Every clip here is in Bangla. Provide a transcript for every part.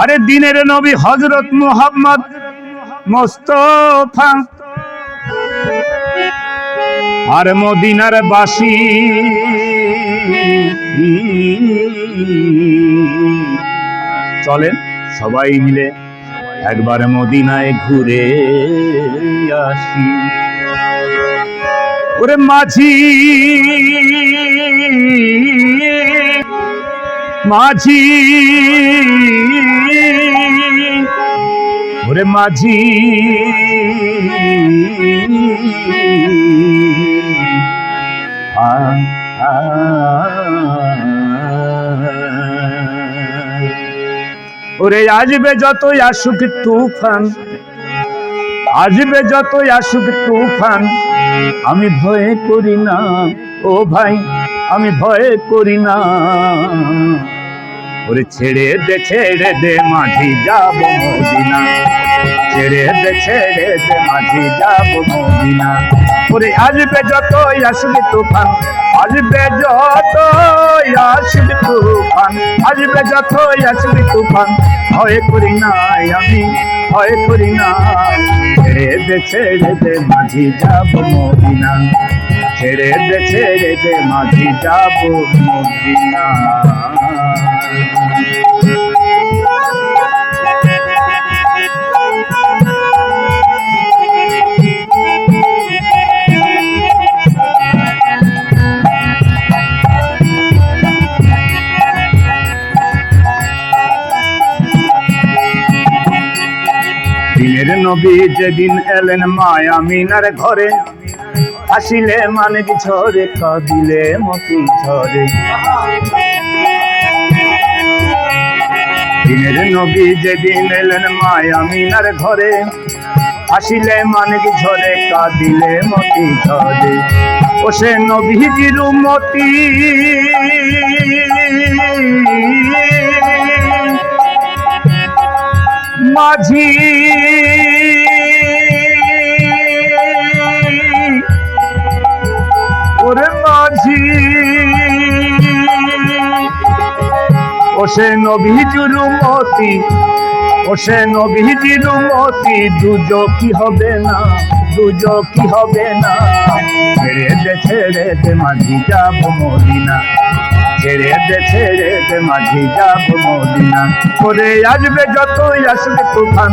আরে দিনের নবী হজরত মুহাম্মদ মোস্তফা। আর মদিনার বাসী। চলেন সবাই মিলে একবার মদিনায় ঘুরে আসি। ওরে মাঝি। মাঝি। ওরে মাঝি। ওরে আসবে যতই আসুক তুফান, আসবে যতই আসুক তুফান, আমি ভয়ে করি না, ও ভাই, আমি ভয়ে করি না। ওরে ছেড়ে দে ছেড়ে দে মাঝি, যাব মদিনা। ছেড়ে দে ছেড়ে দে মাঝি, যাব মদিনা। ওরে আসবে যতই আসবে তুফান, আসবে যতই আসবে তুফান, আসবে যতই আসবে তুফান। ভয় করি না আমি, ভয় করি না। ছেড়ে দে ছেড়ে দে মাঝি, যাব মদিনা। ছেড়ে দে ছেড়ে দে মাঝি, যাব মদিনা। দিনের নবী যেদিন এলেন মায়া মিনার ঘরে হাসিলে মানে ঝরে, কাঁদিলে মতি ঝরে। দিনের নবী যেদিন এলেন মায়া মিনার ঘরে হাসিলে মানে ঝরে, কাঁদিলে মতি ঝরে। ও সে নবীজির মতি। মাঝি ওরে মাঝি। ও সে নবীজির মতি ও সে নবীজির মতি দুজো কি হবে না, দুজো কি হবে না? ছেড়ে দে ছেড়ে দে, মাঝি যাব মদিনা। ছেড়ে দে ছেড়ে দে, মাঝি যাব মদিনা। করে আসবে যতই আসবে তুফান,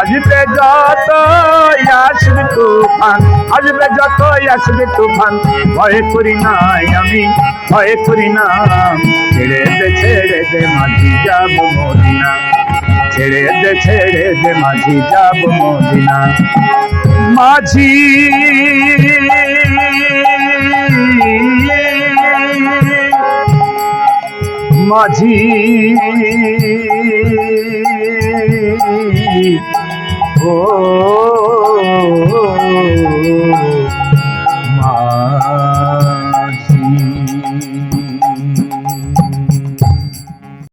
আসবে যতই তুফান আসবে যতই আসবে তুফান, ভয় করি না আমি, ভয় করি না। ছেড়ে দে ছেড়ে দে, মাঝি যাব মদিনা। ছেড়ে দে ছেড়ে দে, মাঝি যাব মদিনা। মাঝি মাঝি, ও